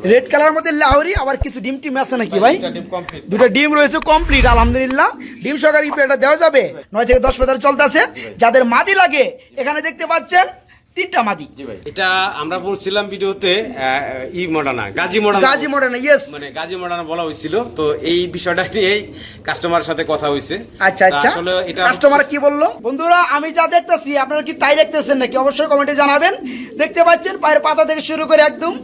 Red colour মধ্যে লাহরি আবার কিছু ডিম টিম আছে নাকি ভাই। দুটো ডিম রয়েছে কমপ্লিট আলহামদুলিল্লাহ। ডিম সহকারে এটা দেওয়া যাবে। নয় থেকে দশ পেতার চলতেছে। যাদের মাদি লাগে এখানে দেখতে পাচ্ছেন তিনটা মাদি। জি ভাই। এটা আমরা বলছিলাম ভিডিওতে ই মডার্না গাজী মডার্না গাজী মডেল ইয়েস মানে গাজী মডার্না বলা হয়েছিল। তো এই বিষয়টা নিয়েই কাস্টমারের সাথে কথা হয়েছে। আচ্ছা আচ্ছা। আসলে এটা কাস্টমার কি বলল? বন্ধুরা আমি যা দেখতেছি আপনারা কি তাই দেখতেছেন নাকি? অবশ্যই কমেন্টে জানাবেন। দেখতে পাচ্ছেন পায়ের পাতা থেকে শুরু করে একদম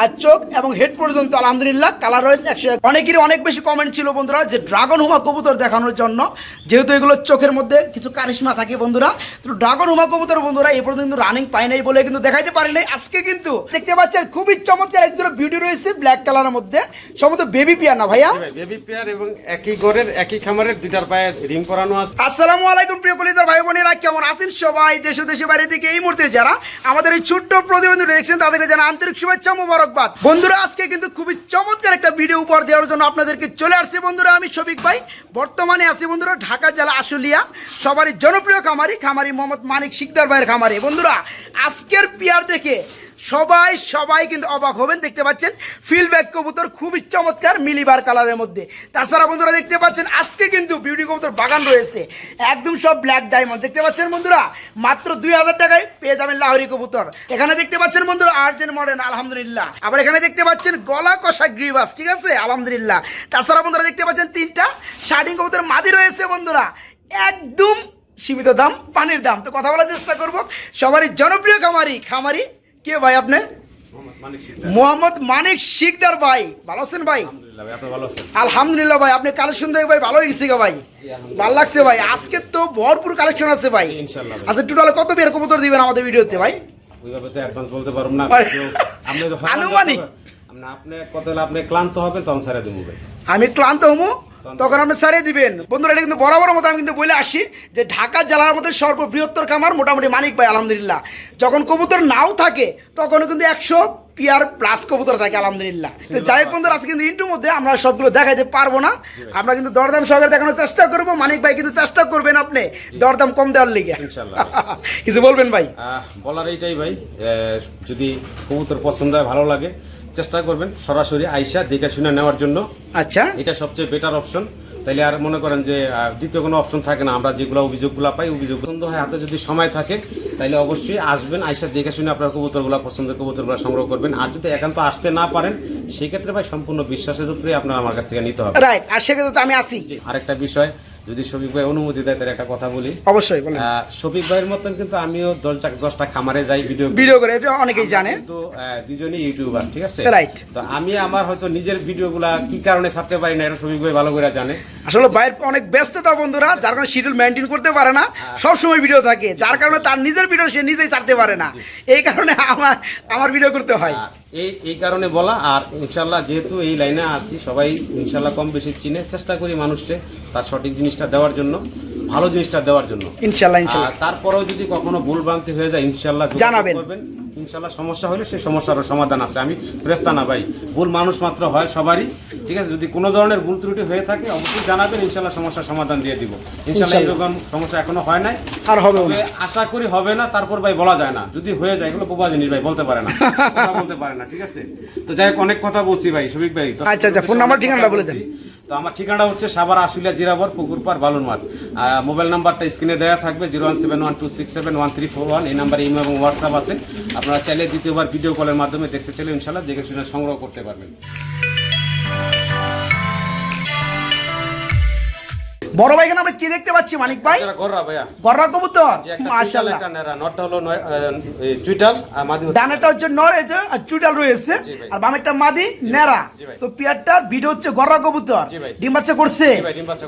আর চোখ এবং হেড পর্যন্ত আলহামদুলিল্লাহ কালার রয়েছে একশো এক। অনেকেরই অনেক বেশি কমেন্ট ছিল বন্ধুরা যে ড্রাগন হুমা কবুতর দেখানোর জন্য। যেহেতু এগুলো চোখের মধ্যে কিছু কারিশমা থাকে বন্ধুরা তো ড্রাগন হুমা কবুতর বন্ধুরা এই পর্যন্ত রানিং পাই নাই বলে কিন্তু দেখাইতে পারি নাই। আজকে কিন্তু দেখতে পাচ্ছেন খুবই চমৎকার একজন ভিডিও রয়েছে ব্ল্যাক কালারের মধ্যে। সম্ভবত বেবি পিয়ার না ভাইয়া? বেবি পিয়ার এবং একই ঘরের একই খামারের দুইটার পায়ে রিং করানো আছে। আসসালামু আলাইকুম প্রিয় কলিজার ভাই বোনেরা কেমন আছেন সবাই? দেশ দেশে বাইরে থেকে এই মুহূর্তে যারা আমাদের এই ছোট্ট প্রতিবেদন দেখছেন, তাদেরকে যেন আন্তরিক শুভেচ্ছা মোবারকবাদ। বন্ধুরা, আজকে কিন্তু খুবই চমৎকার একটা ভিডিও উপহার দেওয়ার জন্য আপনাদেরকে চলে আসছে বন্ধুরা আমি শফিক ভাই। বর্তমানে আছি বন্ধুরা ঢাকা জেলা আশুলিয়া, সবারই জনপ্রিয় খামারি খামারি মোহাম্মদ মানিক শিকদার ভাইয়ের খামারি। বন্ধুরা, আজকের পিয়ার দেখে সবাই সবাই কিন্তু অবাক হবেন, দেখতে পাচ্ছেন ফিল ব্যাক কবুতর খুবই চমৎকার, মিলিবার কালারের মধ্যে। তাছাড়া বন্ধুরা দেখতে পাচ্ছেন, আজকে কিন্তু বিউটি কবুতর বাগান রয়েছে। একদম সব ব্ল্যাক ডায়মন্ড দেখতে পাচ্ছেন বন্ধুরা, মাত্র দুই হাজার টাকায় পেয়ে যাবেন লাহরি কবুতর। এখানে দেখতে পাচ্ছেন বন্ধুরা আর্জেন্ট মডেল আলহামদুলিল্লাহ। আবার এখানে দেখতে পাচ্ছেন, গলা কষা গ্রিবাস, ঠিক আছে? আলহামদুলিল্লাহ। তাছাড়া বন্ধুরা দেখতে পাচ্ছেন, তিনটা শার্টিং কবুতর মাদি রয়েছে বন্ধুরা। একদম সীমিত দাম, পানির দাম। তো কথা বলার চেষ্টা করব, সবারই জনপ্রিয় খামারি খামারি কে ভাই আপনি? মোহাম্মদ মানিক। শিকদার। ভাই। ভালো আছেন ভাই? আলহামদুলিল্লাহ ভাই, আপনি কালেকশন দেখে ভাই ভালো গো ভাই। ভালো লাগছে ভাই। আজকে তো ভরপুর কালেকশন আছে ভাই। আচ্ছা টোটাল কত বের কবুতর দিবেন আমাদের ভিডিওতে ভাই? ওইভাবে তো অ্যাডভান্স বলতে পারব না আপনি হয়তো- আনুমানিক। আপনি- কত আপনি ক্লান্ত হবেন তখন ছেড়ে দেবো ভাই। আমি ক্লান্ত হমু তখন আপনি সারিয়ে দিবেন। বন্ধুরা এটা কিন্তু বরাবর মতো আমি কিন্তু বলে আসি যে ঢাকা জেলার মধ্যে সর্ববৃহত্তর খামার মোটামুটি মানিক ভাই আলহামদুলিল্লাহ। যখন কবুতর নাও থাকে তখনও কিন্তু একশো পিয়ার প্লাস কবুতর থাকে আলহামদুলিল্লাহ। তো যাই হোক বন্ধুরা আজকে কিন্তু ইন্টুর মধ্যে আমরা সবগুলো দেখাইতে পারব না। আমরা কিন্তু দরদাম সহকারে দেখানোর চেষ্টা করব। মানিক ভাই কিন্তু চেষ্টা করবেন আপনি দরদাম কম দেওয়ার লিগে। কিছু বলবেন ভাই? বলার এইটাই ভাই যদি কবুতর পছন্দ হয় ভালো লাগে চেষ্টা করবেন সরাসরি আইসা দেখে শুনে নেওয়ার জন্য। আচ্ছা। এটা সবচেয়ে বেটার অপশন তাইলে আর মনে করেন যে দ্বিতীয় কোনো অপশন থাকে না। আমরা যেগুলো অভিযোগগুলো পাই অভিযোগ পছন্দ হয় হাতে যদি সময় থাকে তাহলে অবশ্যই আসবেন আইসা দেখে শুনে আপনার কবুতরগুলো পছন্দের কবুতরগুলো সংগ্রহ করবেন। আর যদি একান্ত আসতে না পারেন সেক্ষেত্রে ভাই সম্পূর্ণ বিশ্বাসের উপরে আপনার আমার কাছ থেকে নিতে হবে। রাইট আর সেক্ষেত্রে তো আমি আসি। আরেকটা বিষয় যদি শফিক ভাই অনুমতি দেয় তাহলে একটা কথা বলি। অবশ্যই বলেন। শফিক ভাইয়ের মতন কিন্তু আমিও দশ দশটা খামারে যাই ভিডিও ভিডিও করে এটা অনেকেই জানে। তো দুজনই ইউটিউবার ঠিক আছে? রাইট তো আমি আমার হয়তো নিজের ভিডিওগুলা কি কারণে ছাড়তে পারি না এটা শফিক ভাই ভালো করে জানে। আসলে বাইরে অনেক ব্যস্ততা বন্ধুরা যার কারণে শিডিউল মেনটেন করতে পারে না সব সময় ভিডিও থাকে। যার কারণে তার নিজের ভিডিও সে নিজেই ছাড়তে পারে না। এই কারণে আমার আমার ভিডিও করতে হয়। আর এই এই কারণে বলা আর ইনশাল্লাহ যেহেতু এই লাইনে আসি সবাই ইনশাল্লাহ কম বেশি চিনে। চেষ্টা করি মানুষকে তার সঠিক জিনিসটা দেওয়ার জন্য ভালো জিনিসটা দেওয়ার জন্য। ইনশাল্লাহ ইনশাল্লাহ। তারপরেও যদি কখনো ভুল ভ্রান্তি হয়ে যায় ইনশাল্লাহ জানাবেন। করবেন। ইনশাল্লাহ সমস্যা হলে সেই সমস্যারও সমাধান আছে। আমি প্রেস্তা না ভাই। ভুল মানুষ মাত্র হয় সবারই। ঠিক আছে? যদি কোনো ধরনের ভুল ত্রুটি হয়ে থাকে অবশ্যই জানাবেন। ইনশাল্লাহ সমস্যার সমাধান দিয়ে দিব। ইনশাল্লাহ এরকম সমস্যা এখনও হয় নাই। আর হবে আশা করি হবে না। তারপর ভাই বলা যায় না। যদি হয়ে যায় এগুলো বোবা জিনিস ভাই বলতে পারে না। কথা বলতে পারে না। ঠিক আছে? তো যাই হোক অনেক কথা বলছি ভাই শফিক ভাই। আচ্ছা, আচ্ছা, ফোন নাম্বার, ঠিকানাটা বলে দেন। তো আমার ঠিকানা হচ্ছে সাবার আশুলিয়া জিরাবর পুকুরপাড় বালুরমাঠ আর মোবাইল নাম্বারটা স্ক্রিনে দেওয়া থাকবে, zero one seven one two six seven one three four one, এই নাম্বারে ইমেল এবং হোয়াটসঅ্যাপ আছে। আপনারা চাইলে দ্বিতীয়বার ভিডিও কলের মাধ্যমে দেখতে চাইলে ইনশাল্লাহ দেখে শুনে সংগ্রহ করতে পারবেন। বড় ভাই এখানে আমরা কি দেখতে পাচ্ছি মানিক ভাই? ভাইয়া। গররা কবুতর? মাশাআল্লাহ। একটা নটটা হলো চুইটাল আর মাদি হচ্ছে ডানেরটা হচ্ছে নর এই যে আর চুটাল রয়েছে। আর বামেরটা মাদি তো পিয়ারটার ভিডিও হচ্ছে গররা কবুতর। জি ডিম বাচ্চা করছে।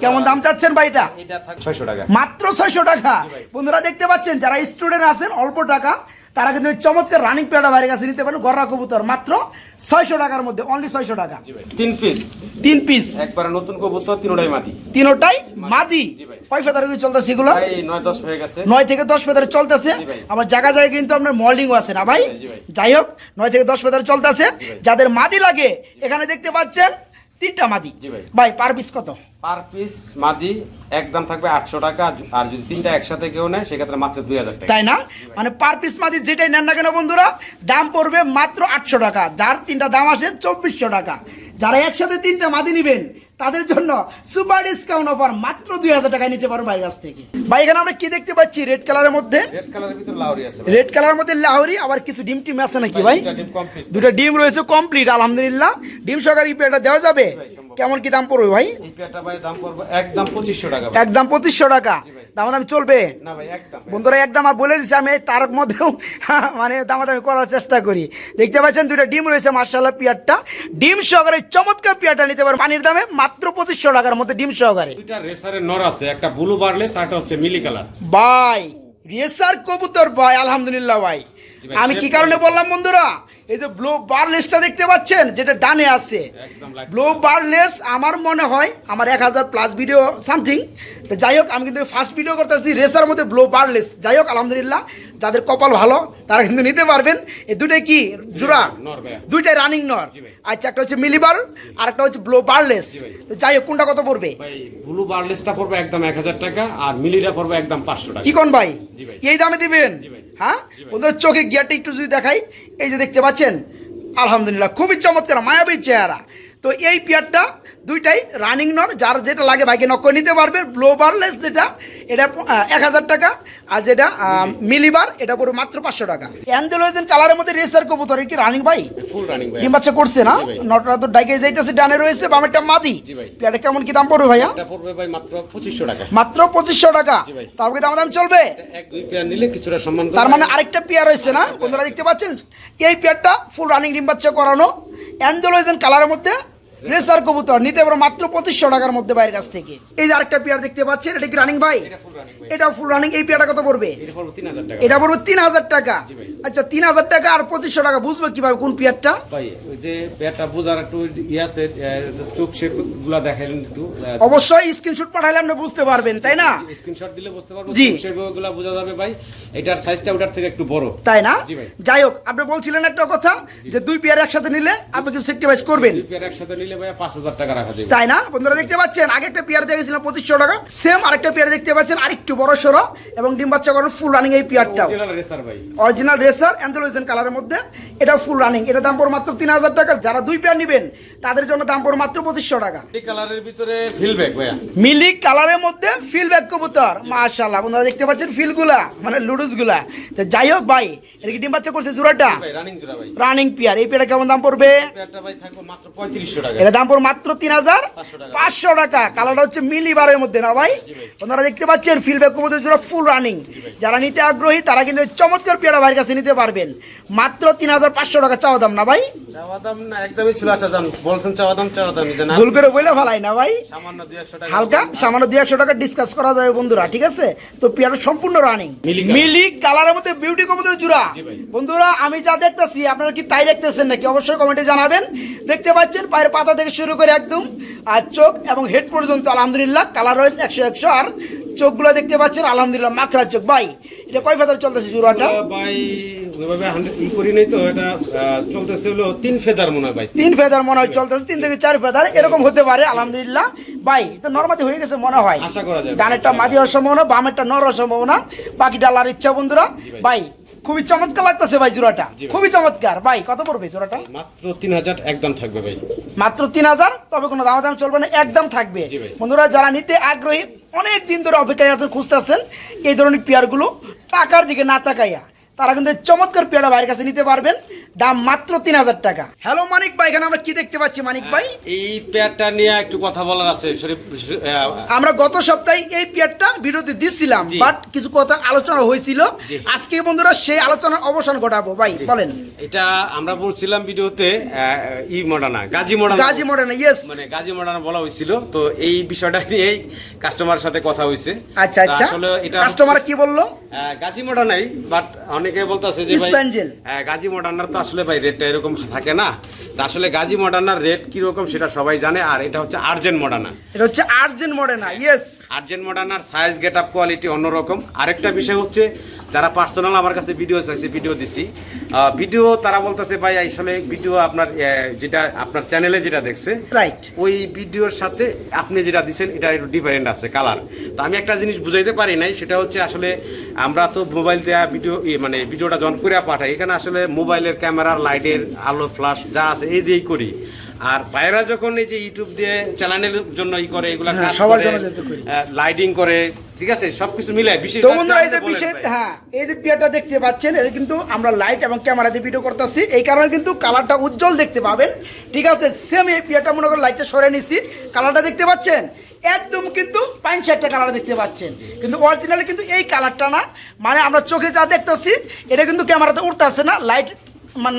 কেমন দাম চাচ্ছেন ভাই এটা? টাকা। মাত্র ছয়শো টাকা। বন্ধুরা দেখতে পাচ্ছেন যারা স্টুডেন্ট আছেন অল্প টাকা। তারা কিন্তু চমৎকার রানিং পেয়ারা বাইরের কাছে নিতে পারেন গররা কবুতর। মাত্র ছয়শো টাকার মধ্যে অনলি ছয়শো টাকা। তিন পিস তিন পিস একবারে নতুন কবুতর তিনটাই মাটি তিনোটাই মাদি। কয় ফেদার চলতেছে এগুলো। নয় দশ হয়ে গেছে। নয় থেকে দশ ফেদার চলতেছে। আবার জায়গা জায়গায় কিন্তু আপনার মল্ডিংও আছে না ভাই? যাই হোক নয় থেকে দশ ফেদার চলতেছে। যাদের মাদি লাগে এখানে দেখতে পাচ্ছেন তিনটা মাদি। জি ভাই। ভাই পার পিস কত? পার পিস মাদি একদম থাকবে আটশো টাকা আর যদি তিনটা একসাথে কেউ নেয় সেক্ষেত্রে মাত্র দুই হাজার টাকা। তাই না? মানে পার পিস মাদি যেটাই নেন না কেন বন্ধুরা দাম পড়বে মাত্র আটশো টাকা। যার তিনটা দাম আসে চব্বিশশো টাকা। যারা একসাথে তিনটা মাদি নিবেন তাদের জন্য সুপার ডিসকাউন্ট অফার মাত্র দুই হাজার টাকায় নিতে পারবেন ভাই কাছ থেকে। ভাই এখানে আমরা কি দেখতে পাচ্ছি? রেড কালারের মধ্যে? রেড কালারের লাউরি মধ্যে লাহরি আবার কিছু ডিম টিম আছে নাকি ভাই দুইটা দুটো ডিম রয়েছে কমপ্লিট আলহামদুলিল্লাহ। ডিম সহকারে ইপিআইটা দেওয়া যাবে? কেমন কি দাম পড়বে ভাই? একদম পঁচিশশো টাকা। একদম পঁচিশশো টাকা। ভাই। দাম দামি চলবে? বন্ধুরা একদম আর বলে দিচ্ছি আমি তার মধ্যেও মানে দামাদামি করার চেষ্টা করি। দেখতে পাচ্ছেন দুটো ডিম রয়েছে মার্শাল্লাহ পিয়ারটা। ডিম সহকারে চমৎকার পিয়ারটা নিতে পারেন পানির দামে মাত্র পঁচিশশো টাকার মধ্যে ডিম সহকারে। দুইটা রেসারের নর আছে একটা ব্লু বার্লেস আর একটা হচ্ছে মিলি কালার। ভাই রেসার কবুতর ভাই আলহামদুলিল্লাহ ভাই। ভাই, আমি কি কারণে বললাম বন্ধুরা? এই যে ব্লু বারলেসটা দেখতে পাচ্ছেন যেটা ডানে আছে। ব্লু বারলেস আমার মনে হয় আমার এক হাজার প্লাস ভিডিও সামথিং তো যাই হোক আমি কিন্তু ফার্স্ট ভিডিও করতেছি রেসার মধ্যে ব্লু বারলেস যাই হোক আলহামদুলিল্লাহ যাদের কপাল ভালো তারা কিন্তু নিতে পারবেন। এই দুটাই কি জোড়া? দুইটাই রানিং নর। আচ্ছা একটা হচ্ছে মিলিবার আর একটা হচ্ছে ব্লু বারলেস তো যাই হোক কোনটা কত পড়বে? ব্লু বার্লেসটা পড়বে একদম এক হাজার টাকা আর মিলিটা পড়বে একদম পাঁচশো টাকা। কি কোন ভাই? এই দামে দিবেন? হ্যাঁ। বন্ধুরা চোখে গিয়ারটা একটু যদি দেখাই। এই যে দেখতে পাচ্ছেন আলহামদুলিল্লাহ খুবই চমৎকার মায়াবী চেহারা। তো এই পেয়ারটা দুইটাই রানিং নর যার যেটা লাগে বাইকে নক করে নিতে পারবে ব্লোবারলেস যেটা এটা এক হাজার টাকা আর যেটা মিলিবার এটা পড়বে মাত্র পাঁচশো টাকা। অ্যান্ডেলোজেন কালারের মধ্যে রেসার কবুতর কি রানিং ভাই? ফুল রানিং ভাই ডিম বাচ্চা করছে না? নটরা তো ডাইকে যাইতেছে ডানে রয়েছে বামেরটা মাদি। পেয়ারটা কেমন কি দাম পড়বে ভাইয়া? এটা পড়বে ভাই মাত্র পঁচিশশো টাকা। মাত্র পঁচিশশো টাকা। ভাই। তারপরে দাম দাম চলবে? এক দুই পেয়ার নিলে কিছুটা সম্মান তার মানে আরেকটা পেয়ার রয়েছে না? বন্ধুরা দেখতে পাচ্ছেন? এই পেয়ারটা ফুল রানিং ডিম বাচ্চা করানো। অ্যান্ডোলয়েজেন কালারের মধ্যে রেসার কবুতর নিতে পারো মাত্র পঁচিশশো টাকার মধ্যে বাইরের কাছ থেকে। এই যে আরেকটা পেয়ার দেখতে পাচ্ছেন এটা কি রানিং ভাই? এটা ফুল রানিং এই পেয়ারটা কত পড়বে? এটা পড়বে তিন হাজার টাকা। আচ্ছা তিন হাজার টাকা আর পঁচিশশো টাকা বুঝব কীভাবে কোন পেয়ারটা? পেয়ারটা বোঝার একটু ইয়ে আছে চোখ শেপগুলা দেখাইলেন একটু অবশ্যই স্ক্রিনশট পাঠালে আপনি বুঝতে পারবেন তাই না? স্ক্রিনশট দিলে বুঝতে পারব জি। চোখগুলা বোঝা যাবে ভাই। এটার সাইজটা ওটার থেকে একটু বড়। তাই না? যাই হোক আপনি বলছিলেন একটা কথা যে দুই পেয়ার একসাথে নিলে আপনি কিছু সেক্টিভাইজ করবেন। দুই পেয়ার একসাথে নিলে ভাই পাঁচ হাজার টাকা রাখা যাবে। তাই না? বন্ধুরা দেখতে পাচ্ছেন আগে একটা পেয়ার দেখেছিলাম পঁচিশশো টাকা সেম আরেকটা পেয়ার দেখতে পাচ্ছেন আরেকটু বড় সড়ো এবং ডিম বাচ্চা করার ফুল রানিং এই পেয়ারটাও। অরিজিনাল রেসার ভাই। অরিজিনাল রেসার অ্যান্থোলোজেন কালারের মধ্যে এটা ফুল রানিং এটা দাম পড়ে মাত্র তিন হাজার টাকা। যারা দুই পেয়ার নেবেন তাদের জন্য দাম পড়ে মাত্র পঁচিশশো টাকা। এই কালারের ভিতরে ফিলব্যাক ভাইয়া। মিলি কালারের মধ্যে ফিল ব্যাক কবুতর মাশাআল্লাহ। আপনারা দেখতে পাচ্ছেন ফিলগুলা মানে লুডুসগুলা তো যাই হোক ভাই এটা কি ডিম বাচ্চা করছে জোড়াটা রানিং জোড়া ভাই। রানিং পেয়ার এই পেয়ারটা কেমন দাম পড়বে? পেয়ারটা ভাই থাকবে মাত্র পঁয়ত্রিশশো টাকা। এটা দাম পড়বে মাত্র তিন হাজার 500 টাকা। পাঁচশো টাকা। কালারটা হচ্ছে মিলি বারের মধ্যে না ভাই? আপনারা দেখতে পাচ্ছেন ফিলব্যাক কবুতর জোড়া ফুল রানিং যারা নিতে আগ্রহী তারা কিন্তু চমৎকার পেয়ারা ভাইয়ের কাছে নিতে পারবেন। মাত্র তিন হাজার পাঁচশো টাকা চাওয়া দাম না ভাই? চাওয়া দাম না একদমই ছিল আচ্ছা জান। বলছেন চাওয়া দাম চাওয়া দাম না। ভুল করে বলে ফেলাই না ভাই? সামান্য দুই একশো টাকা। হালকা সামান্য দুই একশো টাকা ডিসকাস করা যাবে বন্ধুরা ঠিক আছে? তো পেয়ারটা সম্পূর্ণ রানিং মিলি কালারের মধ্যে বিউটি কবুতর জোড়া বন্ধুরা আমি যা দেখতেছি আপনারা কি তাই দেখতেছেন নাকি? অবশ্যই কমেন্টে জানাবেন। দেখতে পাচ্ছেন পায়ের পাতা থেকে শুরু করে একদম। আর চোখ এবং হেড পর্যন্ত আলহামদুলিল্লাহ কালার রয়েছে একশো একশো। আর চোখগুলো দেখতে পাচ্ছেন আলহামদুলিল্লাহ মাকড়া চোখ। ভাই এটা কয় ফেদার চলতেছে জোড়াটা ভাই ওইভাবে ই করি নাই তো এটা চলতেছে হলো তিন ফেদার মনে হয় ভাই। তিন ফেদার মনে হয় চলতেছে তিন থেকে চার ফেদার এরকম হতে পারে আলহামদুলিল্লাহ। ভাই তো নর্মালি হয়ে গেছে মনে হয়। আশা করা যায়। ডানেরটা মাঝি হওয়ার সম্ভাবনা বামেরটা নর হওয়ার সম্ভাবনা বাকি ডালার ইচ্ছা বন্ধুরা। ভাই খুবই চমৎকার লাগতেছে ভাই জোড়াটা। খুবই চমৎকার। ভাই কত পড়বে জোড়াটা? মাত্র তিন হাজার একদম থাকবে ভাই। মাত্র তিন হাজার? তবে কোনো দাম দাম চলবে না একদম থাকবে। বন্ধুরা যারা নিতে আগ্রহী অনেক দিন ধরে অপেক্ষায় আছেন খুঁজতে আছেন এই ধরনের পেয়ারগুলো টাকার দিকে না তাকাইয়া তারা কিন্তু চমৎকার পেয়ারা ভাইয়ের কাছে নিতে পারবেন। দাম মাত্র তিন হাজার টাকা। হ্যালো মানিক ভাই এখানে আমরা কি দেখতে পাচ্ছি মানিক ভাই? এই পেয়ারটা নিয়ে একটু কথা বলার আছে আমরা গত সপ্তাহে এই পেয়ারটা ভিডিওতে দিচ্ছিলাম বাট কিছু কথা আলোচনা হয়েছিল। আজকে বন্ধুরা সেই আলোচনার অবসান ঘটাবো। ভাই বলেন। এটা আমরা বলছিলাম ভিডিওতে ই Modena gazzi Modena. Gazzi modern yes মানে গাজী মডানা বলা হয়েছিল তো এই বিষয়টা নিয়ে কাস্টমারের সাথে কথা হয়েছে। আচ্ছা আচ্ছা। আসলে এটা কাস্টমার কি বলল? গাজী মডানাই বাট অনেক বলতেছে যে ভাই হ্যাঁ, গাজী মডার্নার তো আসলে ভাই রেটটা এরকম থাকে না। তা আসলে গাজী মডার্নার রেট কীরকম সেটা সবাই জানে আর এটা হচ্ছে আর্জেন্ট মডার্না এটা হচ্ছে আর্জেন্ট মডেনা ইয়েস আর্জেন্ট মডার্নার সাইজ গেট আপ কোয়ালিটি অন্যরকম। আরেকটা বিষয় হচ্ছে যারা পার্সোনাল আমার কাছে ভিডিও চাইছে ভিডিও দিছি। ভিডিও তারা বলতেছে ভাই আসলে ভিডিও আপনার যেটা আপনার চ্যানেলে যেটা দেখছে রাইট ওই ভিডিওর সাথে আপনি যেটা দিচ্ছেন এটা একটু ডিফারেন্ট আছে কালার তো আমি একটা জিনিস বুঝাইতে পারি নাই সেটা হচ্ছে আসলে আমরা তো মোবাইল দেওয়া ভিডিও মানে ভিডিওটা জন করে পাঠাই। এখানে আসলে মোবাইলের ক্যামেরার লাইটের আলো ফ্লাশ যা আছে এই দিয়েই করি। আর বাইরা যখন এই যে ইউটিউব দিয়ে চ্যানেলের জন্য ই করে এগুলা হ্যাঁ, কাজ সবার জন্য লাইটিং করে। ঠিক আছে? সবকিছু মিলে বিশেষ তো বন্ধুরা এই যে বিশেষ হ্যাঁ এই যে পিয়ারটা দেখতে পাচ্ছেন এটা কিন্তু আমরা লাইট এবং ক্যামেরা দিয়ে ভিডিও করতেছি। এই কারণে কিন্তু কালারটা উজ্জ্বল দেখতে পাবেন। ঠিক আছে সেম এই পিয়ারটা মনে করো লাইটটা সরে নিছি। কালারটা দেখতে পাচ্ছেন? একদম কিন্তু পাইন শার্টের কালার দেখতে পাচ্ছেন। কিন্তু অরিজিনালি কিন্তু এই কালারটা না। মানে আমরা চোখে যা দেখতেছি, এটা কিন্তু ক্যামেরাতে উঠতেছে না লাইট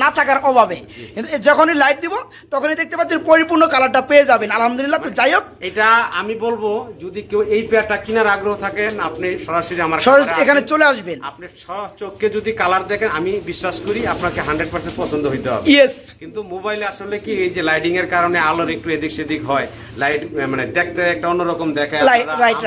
না থাকার অভাবে। কিন্তু যখনই লাইট দিব তখনই দেখতে পাচ্ছেন পরিপূর্ণ কালারটা পেয়ে যাবেন। আলহামদুলিল্লাহ তো যাই হোক। এটা আমি বলব যদি কেউ এই পেয়ারটা কেনার আগ্রহ থাকেন আপনি সরাসরি আমার সরাসরি এখানে চলে আসবেন। আপনি চোখকে যদি কালার দেখেন আমি বিশ্বাস করি আপনাকে হান্ড্রেড পার্সেন্ট পছন্দ হইতে হবে। ইয়েস কিন্তু মোবাইলে আসলে কি এই যে লাইটিং এর কারণে আলোর একটু এদিক সেদিক হয়। লাইট মানে দেখতে একটা অন্যরকম দেখায়.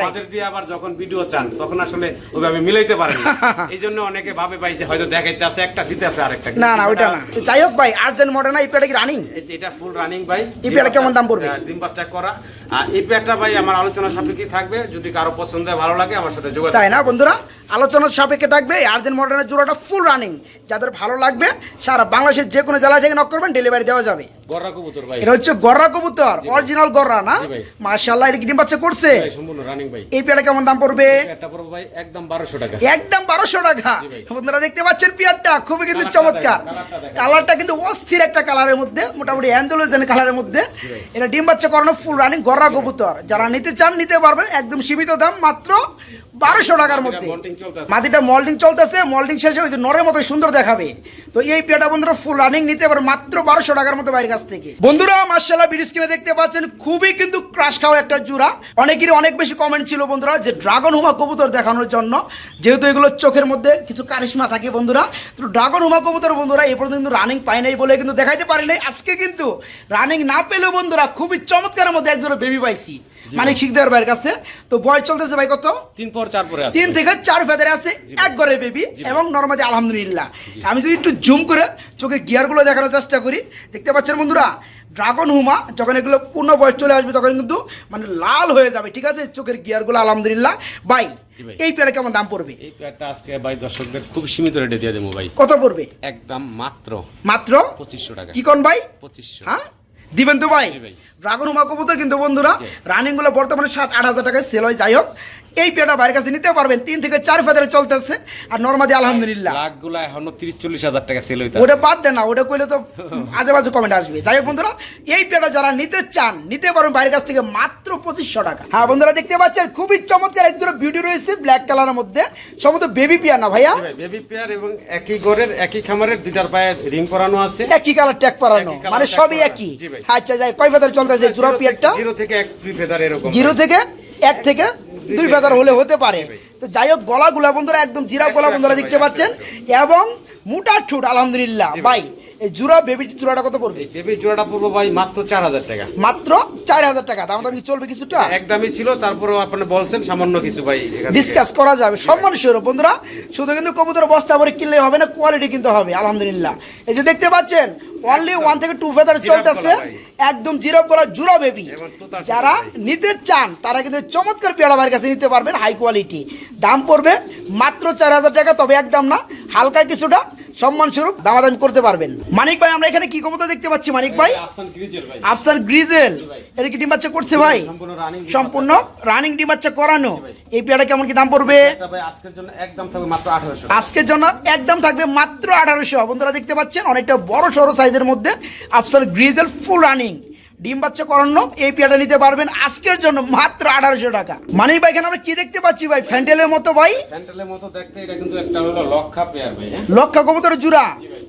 আমাদের দিয়ে আবার যখন ভিডিও চান তখন আসলে ওইভাবে মিলাইতে পারেন না। এই জন্য অনেকে ভাবে ভাই যে হয়তো দেখাইতে আছে একটা দিতে আছে আরেকটা। না না ওইটা না। তো যাই হোক ভাই আর্জেন্ট মডেল না এই পেয়ারটা কি রানিং এটা ফুল রানিং ভাই। এই কেমন দাম পড়বে? ডিম বাচ্চা করা। আর এই পেয়ারটা ভাই আমার আলোচনা সাপেক্ষে থাকবে। যদি কারও পছন্দ হয়, ভালো লাগে আমার সাথে যোগাযোগ তাই না বন্ধুরা? আলোচনার সাপেক্ষে থাকবে এই আর্জেন্ট মডেলের জোড়াটা ফুল রানিং যাদের ভালো লাগবে সারা বাংলাদেশের যে কোনো জেলা থেকে নক করবেন ডেলিভারি দেওয়া যাবে। এটা হচ্ছে গররা কবুতর অরিজিনাল গররা না। মার্শাল্লাহ এটা কি ডিম বাচ্চা করছে? এই পেয়ারটা কেমন দাম পড়বে? একদম বারোশো টাকা। একদম টাকা। দেখতে পাচ্ছেন পিয়ারটা খুবই কিন্তু চমৎকার। কালারটা কালারটা কিন্তু অস্থির একটা কালারের মধ্যে মোটামুটি অ্যান্ডোলোজেন কালারের মধ্যে। এটা ডিম বাচ্চা করানো ফুল রানিং গররা কবুতর। যারা নিতে চান নিতে পারবেন একদম সীমিত দাম মাত্র বারোশো টাকার মধ্যে। মাটিটা মল্ডিং চলতেছে মল্ডিং শেষে ওই যে নরের মতো সুন্দর দেখাবে। তো এই পেয়াটা বন্ধুরা ফুল রানিং নিতে পারে মাত্র বারোশো টাকার মতো বাইরের কাছ থেকে। বন্ধুরা মার্শাল্লাহ বিডি স্ক্রিনে দেখতে পাচ্ছেন খুবই কিন্তু ক্রাশ খাওয়া একটা জোড়া অনেকেরই অনেক বেশি কমেন্ট ছিল বন্ধুরা যে ড্রাগন হুমা কবুতর দেখানোর জন্য। যেহেতু এগুলো চোখের মধ্যে কিছু কারিশমা থাকে বন্ধুরা তো ড্রাগন হুমা কবুতর বন্ধুরা এই পর্যন্ত কিন্তু রানিং পাই নাই বলে কিন্তু দেখাইতে পারি নাই। আজকে কিন্তু রানিং না পেলেও বন্ধুরা খুবই চমৎকারের মধ্যে একজোড়া বেবি পাইছি। মানিক শিকদার ভাইয়ের কাছে। তো বয়স চলতেছে ভাই কত? তিন পর চার পরে আছে। তিন থেকে চার ফেদারে আছে এক ঘরে বেবি এবং নর্মাদি আলহামদুলিল্লাহ। আমি যদি একটু জুম করে চোখের গিয়ারগুলো দেখানোর চেষ্টা করি দেখতে পাচ্ছেন বন্ধুরা ড্রাগন হুমা যখন এগুলো পূর্ণ বয়স চলে আসবে তখন কিন্তু মানে লাল হয়ে যাবে ঠিক আছে? চোখের গিয়ারগুলো আলহামদুলিল্লাহ। বাই ভাই। এই পেয়ারে কেমন দাম পড়বে? এই প্যাডটা আজকে ভাই দর্শকদের খুব সীমিত রেটে দিয়ে দেবো ভাই। কত পড়বে? একদম মাত্র মাত্র পঁচিশশো টাকা। কি কোন ভাই? পঁচিশশো। হ্যাঁ? দিবেন তো ভাই? ড্রাগন হুমা কবুতর কিন্তু বন্ধুরা রানিংগুলো বর্তমানে সাত আট হাজার টাকায় সেল হয়। যাই হোক এই পেয়ারটা বাইরের কাছে নিতে পারবেন। তিন থেকে চার ফেদারে চলতেছে। আর নর্মাদি আলহামদুলিল্লাহ। লাখগুলা এখনও তিরিশ চল্লিশ হাজার টাকা সেল হইতে ওটা বাদ দেন না ওটা কইলে তো আজে বাজে কমেন্ট আসবে। যাই হোক বন্ধুরা এই পেটা যারা নিতে চান নিতে পারবেন বাইরের কাছ থেকে মাত্র পঁচিশশো টাকা। হ্যাঁ বন্ধুরা দেখতে পাচ্ছেন খুবই চমৎকার এক জোড়া ভিডিও রয়েছে ব্ল্যাক কালারের মধ্যে। সম্ভবত বেবি পেয়ার না ভাইয়া? বেবি পেয়ার এবং একই ঘরের একই খামারের দুইটার পায়ে রিং করানো আছে। একই কালার ট্যাগ পরানো। একই মানে সবই একই। আচ্ছা যাই কয় ফেদার চলতেছে জোড়া পেয়ারটা জিরো থেকে এক দুই ফেদার এরকম। জিরো থেকে এক থেকে দুই ফেদার হলে হতে পারে। তো যাই হোক গলাগুলা বন্ধুরা একদম জিরা গলা বন্ধুরা দেখতে পাচ্ছেন। এবং মোটা ঠুট আলহামদুলিল্লাহ। ভাই। এই জুরা বেবি চূড়াটা কত পড়বে? বেবি জোড়াটা পড়ব ভাই মাত্র চার হাজার টাকা। মাত্র চার হাজার টাকা। দাম দাম কি চলবে কিছুটা? একদমই ছিল তারপরেও আপনি বলছেন সামান্য কিছু ভাই ডিসকাস করা যাবে। সম্মান স্বরূপ বন্ধুরা শুধু কিন্তু কবুতর বস্তা ভরে কিনলে হবে না কোয়ালিটি কিন্তু হবে আলহামদুলিল্লাহ। এই যে দেখতে পাচ্ছেন অনলি ওয়ান থেকে টু ফেদার চলতেছে। একদম জিরব গলা জুরা বেবি যারা নিতে চান তারা কিন্তু চমৎকার পেয়ারা ভাইয়ের কাছে নিতে পারবেন হাই কোয়ালিটি দাম পড়বে মাত্র চার হাজার টাকা তবে একদম না হালকা কিছুটা সম্মান স্বরূপ দামাদামি করতে পারবেন। মানিক ভাই আমরা এখানে কি কবুতর দেখতে পাচ্ছি মানিক ভাই? আফসান গ্রিজেল। এটা কি ডিম বাচ্চা করছে ভাই? সম্পূর্ণ রানিং ডিম বাচ্চা। করানো। এই পেয়ারা কেমন কি দাম পড়বে? আজকের জন্য একদম থাকবে মাত্র আঠারোশো। আজকের জন্য একদম থাকবে মাত্র আঠারোশো। বন্ধুরা দেখতে পাচ্ছেন অনেকটা বড় সড়ো সাইজের মধ্যে আফসার গ্রিজেল ফুল রানিং ডিম বাচ্চা করানো এই পেয়াটা নিতে পারবেন আজকের জন্য মাত্র আঠারোশো টাকা। মানে ভাই এখানে আমরা কি দেখতে পাচ্ছি ভাই? ফ্যান্টেলের মতো ভাই? ফ্যান্টেলের মতো দেখতে এটা কিন্তু একটা হলো লক্ষা পেয়ার ভাই হ্যাঁ? লক্ষা কবুতর জুড়া।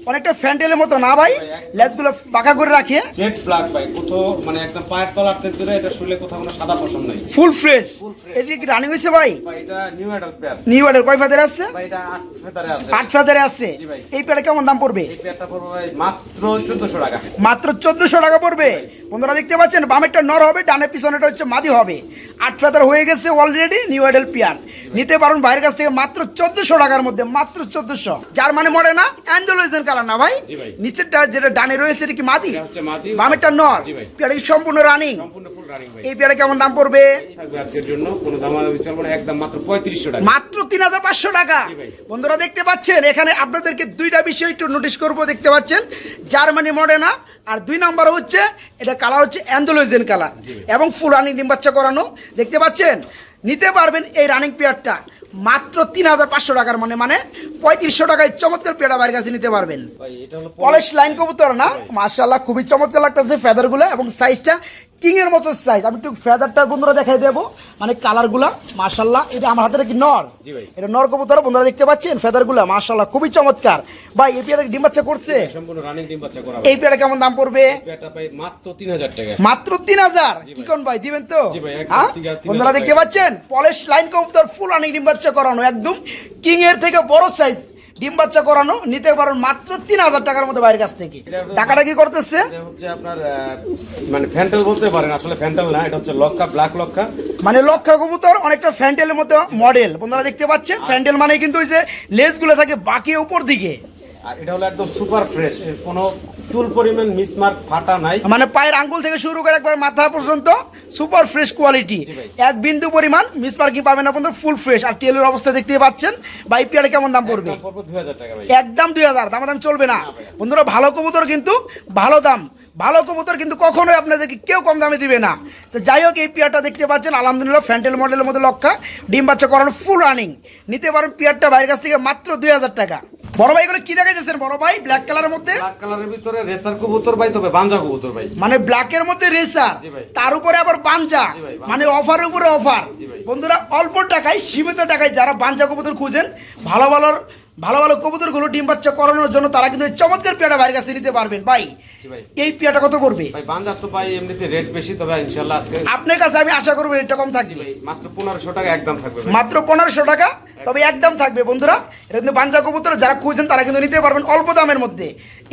অনেকটা ফ্যান্টেলের মতো না ভাই? লেজগুলো পাকা করে রাখে জেড ব্ল্যাক ভাই কোথাও মানে একদম পায়ের তলার থেকে ধরে এটা শুলে কোথাও কোনো সাদা পশম নাই। ফুল ফ্রেশ এটা কি রানিং হয়েছে ভাই? ভাই এটা new adult pair new order কয় ফেদার আছে? ভাই এটা আট ফেদারে আছে। আট ফেদারে আছে? জি ভাই। এই পেয়ারে কেমন দাম পড়বে? এই পেয়ারটা পড়বে ভাই মাত্র চোদ্দশো টাকা। মাত্র চোদ্দশো টাকা পড়বে। বন্ধুরা দেখতে পাচ্ছেন বামেরটা নর হবে ডানের পিছনেটা হচ্ছে মাদি হবে। আট ফেদার হয়ে গেছে অলরেডি নিউ আইডেল পিয়ার নিতে পারুন বাইরের কাছ থেকে মাত্র চোদ্দশো টাকার মধ্যে মাত্র চোদ্দশো। যার মানে মরে না অ্যান্ডোলয়েজের কালার না ভাই? নিচেরটা যেটা ডানে রয়েছে এটা কি মাদি? বামেরটা নর। পেয়ারে কি সম্পূর্ণ রানিং এই পেয়ারা কেমন দাম পড়বে? মাত্র তিন হাজার পাঁচশো টাকা। বন্ধুরা দেখতে পাচ্ছেন এখানে আপনাদেরকে দুইটা বিষয় একটু নোটিশ করব দেখতে পাচ্ছেন। জার্মানি মডেনা আর দুই নাম্বার হচ্ছে এটা কালার হচ্ছে অ্যান্ডোলোজেন কালার এবং ফুল রানিং ডিম বাচ্চা করানো। দেখতে পাচ্ছেন নিতে পারবেন এই রানিং পেয়ারটা মাত্র তিন হাজার পাঁচশো টাকার মানে মানে পঁয়ত্রিশশো টাকায় চমৎকার পেটা বাইরের কাছে নিতে পারবেন। কলেজ পলিশ লাইন কবুতর না? মার্শাল্লাহ খুবই চমৎকার লাগতেছে ফেদারগুলো এবং সাইজটা কিং এর মতো সাইজ আমি একটু ফেদারটা বন্ধুরা দেখাই দেবো। মানে কালারগুলা মার্শাল্লাহ এটা আমার হাতে কি নর। এটা নর কবুতর বন্ধুরা দেখতে পাচ্ছেন ফেদারগুলা মার্শাল্লাহ খুবই চমৎকার। ভাই এই পেয়ারা ডিম বাচ্চা করছে? সম্পূর্ণ রানিং ডিম বাচ্চা করা। এই পেয়ারা কেমন দাম পড়বে? মাত্র তিন হাজার টাকা। মাত্র তিন হাজার? কি কোন ভাই দিবেন তো? জি ভাই, একদম হ্যাঁ? বন্ধুরা দেখতে পাচ্ছেন পলিশ লাইন কবুতর ফুল অনেক ডিম বাচ্চা করানো একদম কিং এর থেকে বড় সাইজ ডিম বাচ্চা করানো নিতে পারেন মাত্র তিন হাজার টাকার মতো বাইরের কাছ থেকে। টাকাটা কি করতেছে? হচ্ছে আপনার মানে ফ্যান্টেল বলতে পারেন আসলে ফ্যান্টেল না এটা হচ্ছে লক্ষা ব্ল্যাক লক্ষা মানে লক্ষা কবুতর অনেকটা ফ্যান্টেলের মতো মডেল বন্ধুরা দেখতে পাচ্ছেন ফ্যান্টেল মানে কিন্তু ওই যে লেজগুলো থাকে বাকি উপর দিকে। আর এটা হলো একদম সুপার ফ্রেশ কোনো চুল পরিমাণ মিসমার্ক ফাটা নাই। মানে পায়ের আঙ্গুল থেকে শুরু করে একবার মাথা পর্যন্ত সুপার ফ্রেশ কোয়ালিটি এক বিন্দু পরিমাণ মিস পার্কিং পাবেন না ফুল ফ্রেশ আর টেলের অবস্থা দেখতে পাচ্ছেন বাই পিয়ারে কেমন দাম পড়বে? একদম দুই হাজার টাকা ভাই। একদম দুই হাজার দাম দাম চলবে না। বন্ধুরা ভালো কবুতর কিন্তু ভালো দাম। ভালো কবুতর কিন্তু কখনোই আপনাদেরকে কেউ কম দামে দিবে না। তো যাই হোক এই পিয়ারটা দেখতে পাচ্ছেন আলহামদুলিল্লাহ ফ্যান্টেল মডেলের মধ্যে লক্ষা। ডিম বাচ্চা করানো ফুল রানিং নিতে পারেন পিয়ারটা বাইরের কাছ থেকে মাত্র দুই হাজার টাকা। বড় ভাই এগুলো কি দেখাইতেছেন? বড় ভাই ব্ল্যাক কালারের মধ্যে? ব্ল্যাক কালারের ভিতরে রেসার কবুতর ভাই তবে বাঞ্জা কবুতর ভাই। মানে ব্ল্যাকের মধ্যে রেসার তার উপরে আবার বাঞ্জা। মানে অফারের উপরে অফার বন্ধুরা অল্প টাকায় সীমিত টাকায় যারা বাঞ্জা কবুতর খুঁজেন ভালো ভালো ভালো ভালো কবুতরগুলো ডিম বাচ্চা করানোর জন্য তারা কিন্তু এই চমৎকার পেয়ারা বাইরের কাছে নিতে পারবেন। ভাই এই পেয়াটা কত করবে? ভাই বাঞ্জার তো ভাই এমনিতে রেট বেশি তবে ইনশাল্লাহ আজকে আপনার কাছে আমি আশা করব এটা কম থাকবে। ভাই মাত্র পনেরোশো টাকা একদম থাকবে মাত্র পনেরোশো টাকা তবে একদম থাকবে। বন্ধুরা এটা কিন্তু বাঞ্জা কবুতর যারা খুঁজছেন তারা কিন্তু নিতে পারবেন অল্প দামের মধ্যে।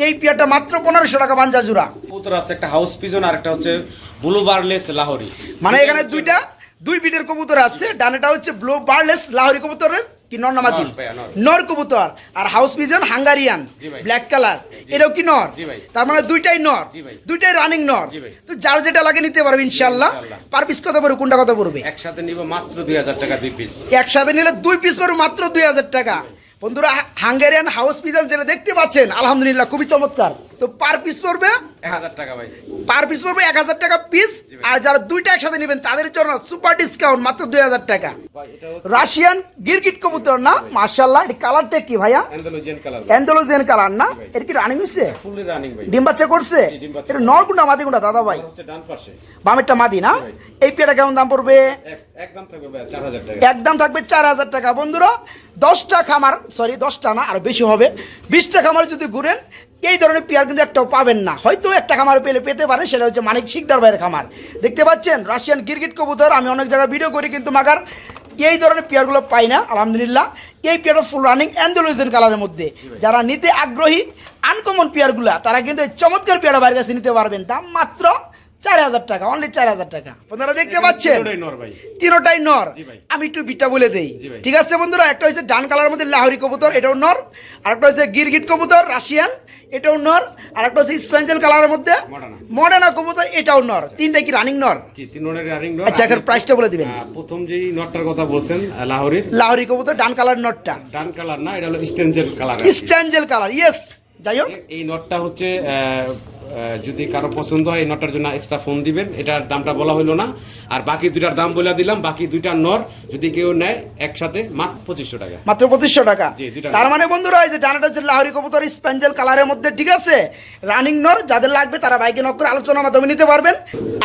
এই পেয়ারটা মাত্র পনেরোশো টাকা বাঞ্জা জোড়া। কবুতর আছে একটা হাউস পিজন আর একটা হচ্ছে ব্লু বারলেস লাহোরি। মানে এখানে দুইটা দুই বিটের কবুতর আছে। ডানেটা হচ্ছে ব্লু বার্লেস লাহোরি কবুতরের। কি নর নামাদি নর নর। কবুতর। আর house pigeon Hungarian black colour. এটাও কি নর? তার মানে দুইটাই নর। দুইটাই রানিং নর। তো যার যেটা লাগে নিতে পারবে ইনশাল্লাহ ইনশাআল্লাহ। পার পিস কত পড়বে? কোনটা কত পড়বে? একসাথে নিব মাত্র দুই হাজার টাকা দুই পিস একসাথে নিলে দুই পিস পড়বে মাত্র দুই হাজার টাকা। বন্ধুরা হাঙ্গেরিয়ান হাউস পিজন যেটা দেখতে পাচ্ছেন আলহামদুলিল্লাহ খুবই চমৎকার। তো পার পিস পড়বে টাকা ভাই। পার পিস পড়বে এক হাজার টাকা পিস আর যারা দুইটা একসাথে নেবেন তাদের জন্য সুপার ডিসকাউন্ট মাত্র দুই হাজার টাকা। এটা রাশিয়ান গিরগিট কবুতর না? মার্শাল্লাহ এর কালারটা কি ভাইয়া? অ্যান্ডালুজিয়ান কালার না। এর কি রানিং হচ্ছে? ডিম বাচ্চা করছে? এটা নর গুন্ডা মাদি গুন্ডা দাদা ভাই। বামেরটা মাদি না? এই পেয়াটা কেমন দাম পড়বে? এক একদম থাকবে ভাই চার হাজার টাকা। একদম থাকবে চার হাজার টাকা। বন্ধুরা দশটা খামার সরি দশটা না আরও বেশি হবে। বিশটা খামার যদি ঘুরেন এই ধরনের পেয়ার কিন্তু একটাও পাবেন না। হয়তো একটা খামার পেলে পেতে পারেন সেটা হচ্ছে মানিক শিকদার ভাইয়ের খামার। দেখতে পাচ্ছেন রাশিয়ান ক্রিকেট কবুতর আমি অনেক জায়গায় ভিডিও করি কিন্তু মাগার এই ধরনের পেয়ারগুলো পাই না আলহামদুলিল্লাহ। এই পেয়ারটা ফুল রানিং অ্যান্ডোলোজেন কালারের মধ্যে। যারা নিতে আগ্রহী আনকমন পেয়ারগুলা তারা কিন্তু এই চমৎকার পেয়ারা বাইরের কাছে নিতে পারবেন। দাম মাত্র চার হাজার টাকা অনলি চার হাজার টাকা। আপনারা দেখতে পাচ্ছেন? তিনটাই নর আমি একটু বিটা বলে দেই। ঠিক আছে বন্ধুরা একটা হচ্ছে ডান কালারের মধ্যে লাহরি কবুতর এটাও নর। আর একটা হচ্ছে গিরগিট কবুতর রাশিয়ান এটাও নর। আর একটা হচ্ছে স্পেঞ্জেল কালারের মধ্যে মডার্না। কবুতর এটাও নর। কি রানিং নর? আচ্ছা এখন প্রাইসটা বলে দিবেন। প্রথম যেই নটটার কথা বলছেন আহ, লাহরি কবুতর ডান কালার নটটা ডান কালার না এটা হলো স্টেঞ্জেল কালার স্ট্যাঞ্জেল কালার ইয়েস যাই হোক। এই নটটা হচ্ছে যদি কারও পছন্দ হয় এই নটার জন্য এক্সট্রা ফোন দিবেন। এটার দামটা বলা হলো না। আর বাকি দুইটার দাম বলে দিলাম। বাকি দুইটা নর যদি কেউ নেয় একসাথে মাত্র পঁচিশশো টাকা। মাত্র পঁচিশশো টাকা? তার মানে বন্ধুরা এই যে ডানাটা হচ্ছে লাহরি কবুতর স্পেঞ্জেল কালারের মধ্যে ঠিক আছে? রানিং নর যাদের লাগবে তারা বাইকে নক করে আলোচনার মাধ্যমে নিতে পারবেন।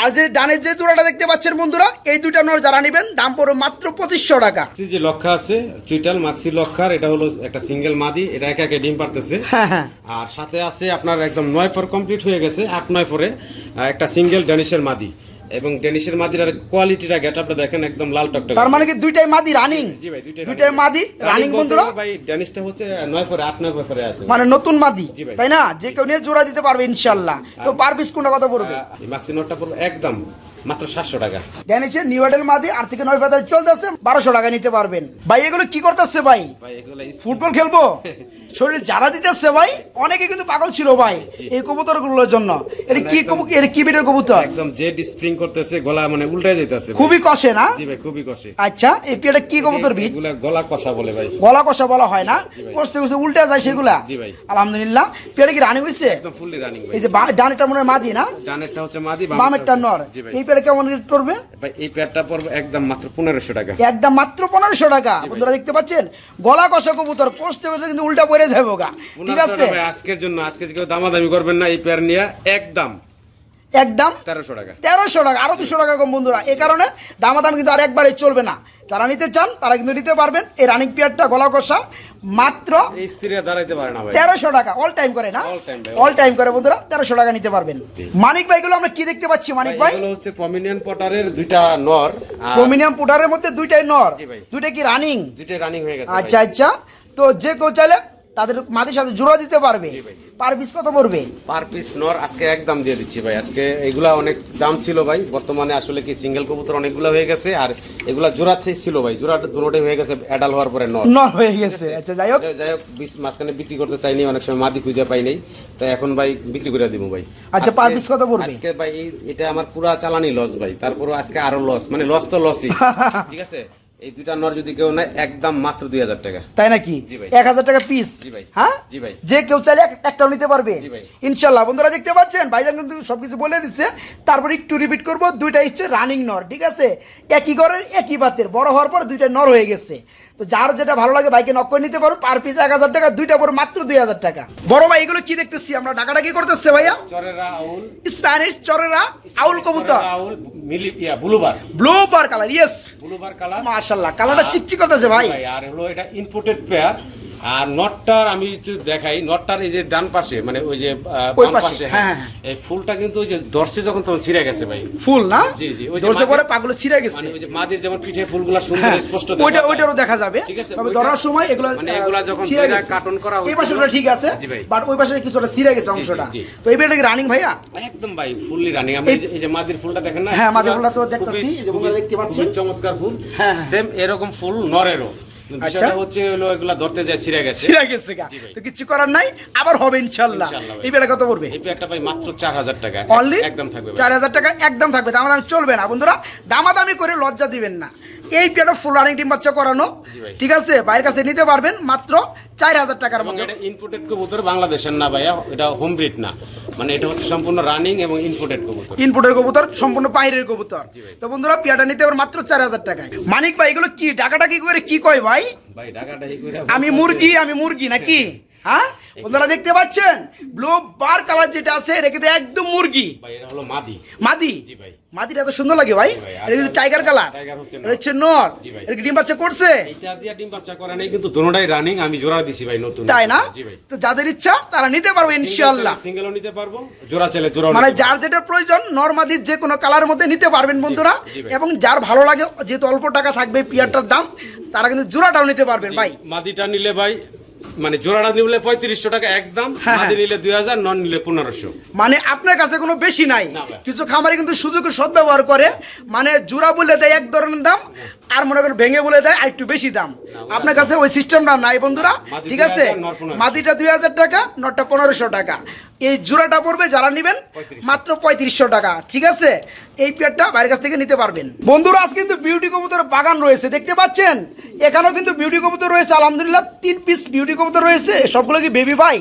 আর যে ডানের যে জোড়াটা দেখতে পাচ্ছেন বন্ধুরা এই দুইটা নর যারা নেবেন দাম পড়বে মাত্র পঁচিশশো টাকা। যে লক্ষা আছে চুইটাল মাক্সি লক্ষার এটা হলো একটা সিঙ্গেল মাদি এটা একা একা ডিম পারতেছে। হ্যাঁ হ্যাঁ। আর সাথে আছে আপনার একদম নয় ফোর কমপ্লিট হয়ে গেছে আট নয় ফোরে একটা সিঙ্গেল ডেনিশের মাদি। এবং ডেনিশের মাদির আর কোয়ালিটিটা গেটআপটা দেখেন একদম লাল টকটকে। তার মানে কি দুইটাই মাদি রানিং জি ভাই দুইটাই দুইটাই মাদি রানিং বন্ধুরা? ভাই ডেনিশটা হচ্ছে নয় ফোরে আট নয় ফোরে আছে। মানে নতুন মাদি তাই না? যে কেউ নিয়ে জোড়া দিতে পারবে ইনশাআল্লাহ তো পারবিস কোন কোনটা বলবে পড়বে? মাক্সি নোটটা পড়বে একদম। মাত্র সাতশো টাকা। ড্যানিশের নিউ এডেল মাদি আট থেকে নয় পাতায় চলতেছে বারোশো টাকা নিতে পারবেন। ভাই এগুলো কি করতেছে ভাই? ভাই ফুটবল খেলব? শরীর যারা দিতেছে ভাই। অনেকে কিন্তু পাগল ছিল ভাই এই কবুতরগুলোর জন্য। এটা কি এটা কি বেটের কবুতর? একদম জেড স্প্রিং করতেছে গলা মানে খুবই কষে না? জি ভাই খুবই কষে। আচ্ছা এই পেটা কি কবুতর বিট এগুলা গলা কষা বলে ভাই। গলা কষা বলা হয় না? কষতে কষতে উল্টে যায় সেগুলা? জি ভাই। আলহামদুলিল্লাহ। পেটে কি রানি হয়েছে একদম ফুললি রানিং ভাই। এই যে ডানেরটা মনে মাদি না? ডানেরটা হচ্ছে মাদি বামেরটা নর। এই কেমন রেট পড়বে? ভাই এই প্যাডটা পড়বে একদম মাত্র পনেরোশো টাকা। একদম মাত্র পনেরোশো টাকা। বন্ধুরা দেখতে পাচ্ছেন? গলা কষা কবুতর কষতে কষতে কিন্তু উল্টা পড়ে যাব গা ঠিক আছে? ভাই, আজকের জন্য আজকে কেউ দামাদামি করবেন না এই পেয়ার নিয়ে একদম। একদম তেরোশো টাকা। তেরোশো টাকা আরও দুশো টাকা কম বন্ধুরা। এই কারণে দামাদাম কিন্তু আর একবারে চলবে না। যারা নিতে চান তারা কিন্তু নিতে পারবেন। এই রানিং পিয়ারটা গলা কষা মাত্র ভাই। তেরোশো টাকা অল টাইম করে না? ভাই, অল টাইম করে বন্ধুরা তেরোশো টাকা নিতে পারবেন। মানিক ভাইগুলো আমরা কি দেখতে পাচ্ছি? মানিক ভাই? হচ্ছে প্রমিনিয়ন পটারের দুইটা নর প্রমিনিয়াম পুটারের মধ্যে দুইটাই নর। দুইটা কি রানিং দুইটাই রানিং হয়ে গেছে আচ্ছা আচ্ছা। তো যে কেউ চাইলে তাদের মাটির সাথে জোড়া দিতে পারবে। পার পিস কত পড়বে? পার পিস নর আজকে একদম দিয়ে দিচ্ছি ভাই। আজকে এগুলা অনেক দাম ছিল ভাই। বর্তমানে আসলে কি সিঙ্গেল কবুতর অনেকগুলো হয়ে গেছে আর এগুলা জোড়া ছিল ভাই। জোড়া দুটোটাই হয়ে গেছে অ্যাডাল হওয়ার পরে নর। নর হয়ে গেছে। আচ্ছা যাই হোক। যাই হোক মাঝখানে বিক্রি করতে চাইনি অনেক সময় মাদি খুঁজে পাই নাই। তাই এখন ভাই বিক্রি করে দিব ভাই। আচ্ছা, আজকে- piece কত পড়বে? আজকে ভাই এটা আমার পুরা চালানি লস ভাই। তারপরে আজকে আরও লস মানে লস তো লসই ঠিক আছে? এই দুইটা নর যদি কেউ নেয় একদম মাত্র দুই হাজার টাকা। তাই নাকি? এক হাজার টাকা পিস হ্যাঁ? যে কেউ চাইলে একটাও নিতে পারবে। ইনশাল্লাহ। বন্ধুরা দেখতে পাচ্ছেন ভাইজান কিন্তু সবকিছু বলে দিচ্ছে। তারপর একটু রিপিট করব দুইটা হচ্ছে রানিং নর ঠিক আছে? একই ঘরের একই বাতের বড় হওয়ার পর দুইটা নর হয়ে গেছে। তো যার যেটা ভালো লাগে বাইকে নক করে নিতে পারো পার পিস এক হাজার টাকা দুইটা পর মাত্র দুই হাজার টাকা। বড় ভাই এগুলো কি দেখতেছি? আমরা টাকাটা কি করতেছে ভাইয়া। স্প্যানিশ চরেরা আউল কবুতর। Blue bar. Colour yes blue bar colour মাশাল্লাহ কালারটা চিকচিক করতেছে ভাই। ভাই আর হলো এটা ইম্পোর্টেড পেয়ার আর নটটার আমি একটু দেখাই নটটার এই যে ডান পাশে মানে ওই যে বাম পাশে, পাশে হ্যাঁ, হ্যাঁ এই ফুলটা কিন্তু ওই যে দর্শে যখন তখন ছিঁড়ে গেছে ভাই। ফুল না? জি, জি, ওই দর্শে পরে পাগুলো ছিঁড়ে গেছে। মানে ওই যে মাদির যেমন পিঠে ফুলগুলা সুন্দর হ্যাঁ, স্পষ্ট ওইটা। ওইটারও দেখা যাবে। তবে ধরার সময় এগুলো মানে এগুলা যখন গেছে। কার্টন এই পাশেটা ঠিক আছে বাট ওই পাশে কিছুটা ছিঁড়ে গেছে অংশটা। তো এই বেটা রানিং ভাইয়া? একদম ভাই ফুললি রানিং আমি এই- যে- মাদির ফুলটা দেখেন না হ্যাঁ, মাদির ফুলটা তো দেখতাছি, এই যে বন্ধুরা দেখতে পাচ্ছেন। চমৎকার ফুল। হ্যাঁ, হ্যাঁ। সেম এরকম ফুল নরেরও। আচ্ছা। হচ্ছে হলো এগুলা ধরতে যায় ছিঁড়ে গেছে। ছিঁড়ে গেছে গা। তো কিছু করার নাই আবার হবে ইনশাল্লাহ। এই কত পড়বে? এই পেয়ারটা ভাই মাত্র চার হাজার টাকা। অনলি একদম থাকবে টাকা একদম থাকবে। দামাদামি চলবে না। বন্ধুরা দামাদামি করে লজ্জা দিবেন না। এই পেটা ফুল রানিং ডিম বাচ্চা করানো। ঠিক আছে? বাইরের কাছে নিতে পারবেন মাত্র চার হাজার টাকার মধ্যে এটা ইনপুটেড কবুতর বাংলাদেশের না ভাইয়া এটা হোম ব্রিড না। মানে এটা হচ্ছে সম্পূর্ণ রানিং এবং ইনপুটেড কবুতর। ইনপুটের কবুতর সম্পূর্ণ বাইরের কবুতর। তো বন্ধুরা পিয়াটা নিতে পারো মাত্র চার হাজার টাকায়। মানিক ভাই এগুলো কি? টাকাটা কি করে কি কয় ভাই? ভাই করে আমি মুরগি আমি মুরগি নাকি? হ্যাঁ? বন্ধুরা দেখতে পাচ্ছেন? ব্লু বার কালার যেটা আছে এটা কিন্তু একদম মুরগি। ভাই এটা হলো মাদি। মাদি? জি ভাই। মাদিটা এত সুন্দর লাগে ভাই। এটা কিন্তু টাইগার কালার এটা হচ্ছে নর। এটা ডিম বাচ্চা করছে? এটা দিয়ে ডিম বাচ্চা করে নেই কিন্তু দুটোটাই রানিং আমি জোড়া দিছি ভাই নতুন। তাই না? তো যাদের ইচ্ছা তারা নিতে পারবে ইনশাআল্লাহ। সিঙ্গেলও নিতে পারব জোড়া চলে জোড়া মানে যার যেটা প্রয়োজন নর্মাদির যে কোনো কালারের মধ্যে নিতে পারবেন বন্ধুরা। এবং যার ভালো লাগে যেহেতু অল্প টাকা থাকবে পিয়ারটার দাম তারা কিন্তু জোড়াটাও নিতে পারবেন ভাই। মাদিটা নিলে ভাই মানে জোড়াটা নিলে পঁয়ত্রিশশো টাকা একদম হ্যাঁ, মাদি হ্যাঁ। নিলে দুই হাজার নন নিলে পনেরোশো। মানে আপনার কাছে কোনো বেশি নাই। কিছু খামারে কিন্তু সুযোগের সদ্ব্যবহার করে। মানে জোড়া বলে দেয় এক ধরনের দাম আর মনে করেন ভেঙে বলে দেয় আর একটু বেশি দাম। আপনার কাছে ওই সিস্টেমটা নাই বন্ধুরা ঠিক আছে? মাটিটা মাদিটা দুই হাজার টাকা নটটা পনেরোশো টাকা। এই জোড়াটা পড়বে যারা নেবেন মাত্র পঁয়ত্রিশশো টাকা ঠিক আছে? এই পেয়ারটা বাইরের কাছ থেকে নিতে পারবেন। বন্ধুরা আজ কিন্তু বিউটি কবুতর বাগান রয়েছে দেখতে পাচ্ছেন? এখানেও কিন্তু বিউটি কবুতর রয়েছে আলহামদুলিল্লাহ তিন পিস বিউটি কবুতর রয়েছে। সবগুলো কি বেবি ভাই?